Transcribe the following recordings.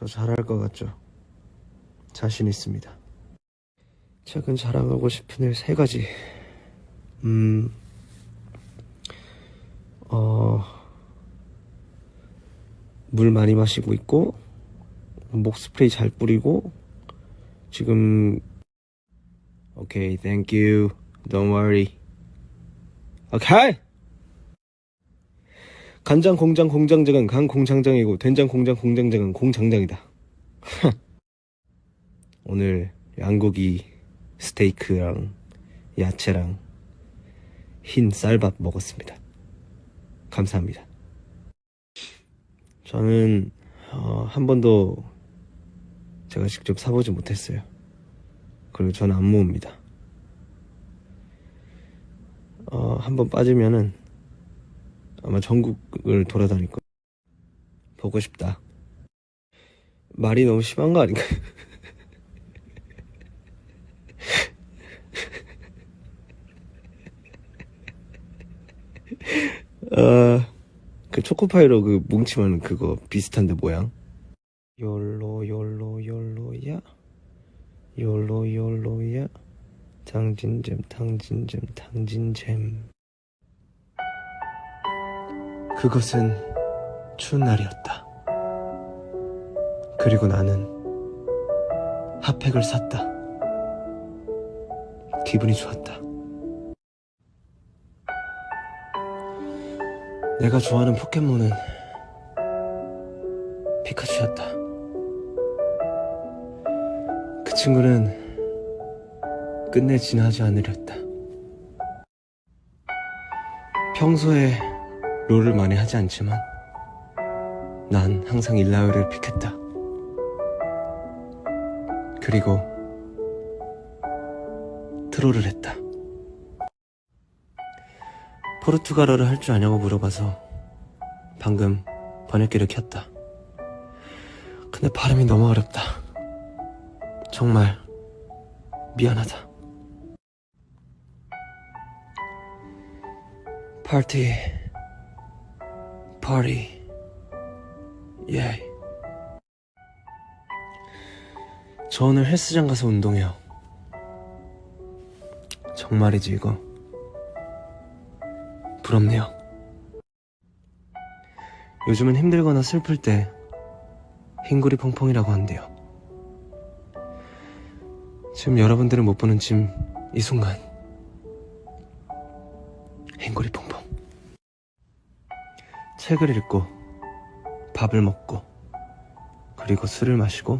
저 잘할 것 같죠? 자신 있습니다. 최근 자랑하고 싶은 일 세 가지. 음, 어, 물 많이 마시고 있고, 목 스프레이 잘 뿌리고, 지금, 오케이, thank you, don't worry. 오케이! 간장 공장 공장장은 간 공장장이고, 된장 공장 공장장은 공장장이다. 오늘 양고기 스테이크랑 야채랑 흰 쌀밥 먹었습니다. 감사합니다. 저는 어, 한 번도 제가 직접 사보지 못했어요. 그리고 저는 안 모읍니다. 어, 한 번 빠지면은 아마 전국을 돌아다닐 거예요. 보고 싶다. 말이 너무 심한 거 아닌가? 어, 그 초코파이로 그 뭉치면 그거 비슷한데 모양? 욜로 욜로 욜로야 욜로 욜로야 탕진잼 탕진잼 탕진잼 그것은 추운 날이었다. 그리고 나는 핫팩을 샀다. 기분이 좋았다. 내가 좋아하는 포켓몬은 피카츄였다. 그 친구는 끝내 진화하지 않으렸다. 평소에 롤을 많이 하지 않지만 난 항상 일라요를 픽했다. 그리고 트롤을 했다. 포르투갈어를 할 줄 아냐고 물어봐서 방금 번역기를 켰다. 근데 발음이 너무 어렵다. 정말 미안하다. 파티, 파티, 예. 저 오늘 헬스장 가서 운동해요. 정말이지 이거. 부럽네요. 요즘은 힘들거나 슬플 때 흰구리 퐁퐁이라고 한대요. 지금 여러분들은 못 보는 지금 이 순간 흰구리 퐁퐁. 책을 읽고 밥을 먹고 그리고 술을 마시고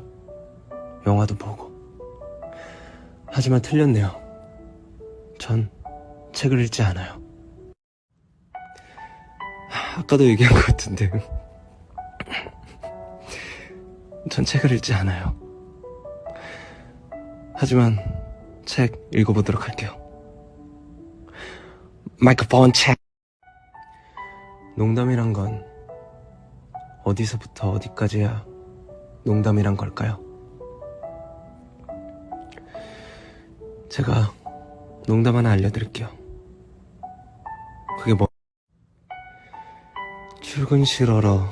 영화도 보고 하지만 틀렸네요. 전 책을 읽지 않아요. 아까도 얘기한 것 같은데 전 책을 읽지 않아요. 하지만 책 읽어보도록 할게요. 마이크폰 책 농담이란 건 어디서부터 어디까지야 농담이란 걸까요? 제가 농담 하나 알려드릴게요. 그게 뭐 출근 싫어러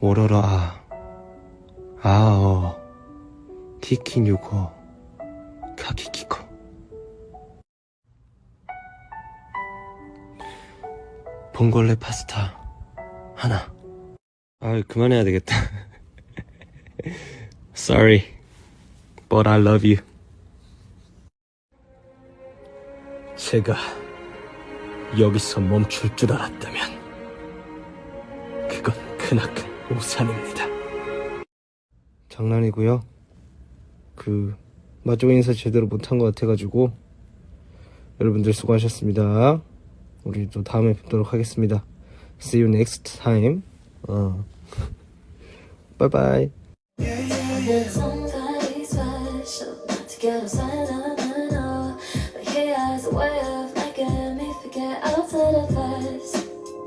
오러러 아 아어 키키 뉴고 카키키코 봉골레 파스타 하나 아 그만해야 되겠다 Sorry but I love you 제가 여기서 멈출 줄 알았다면 그건 크나큰 오산입니다. 장난이고요. 그 마지막 인사 제대로 못한 것 같아가지고 여러분들 수고하셨습니다. 우리 또 다음에 뵙도록 하겠습니다. See you next time. 어. 바이바이. Somebody special,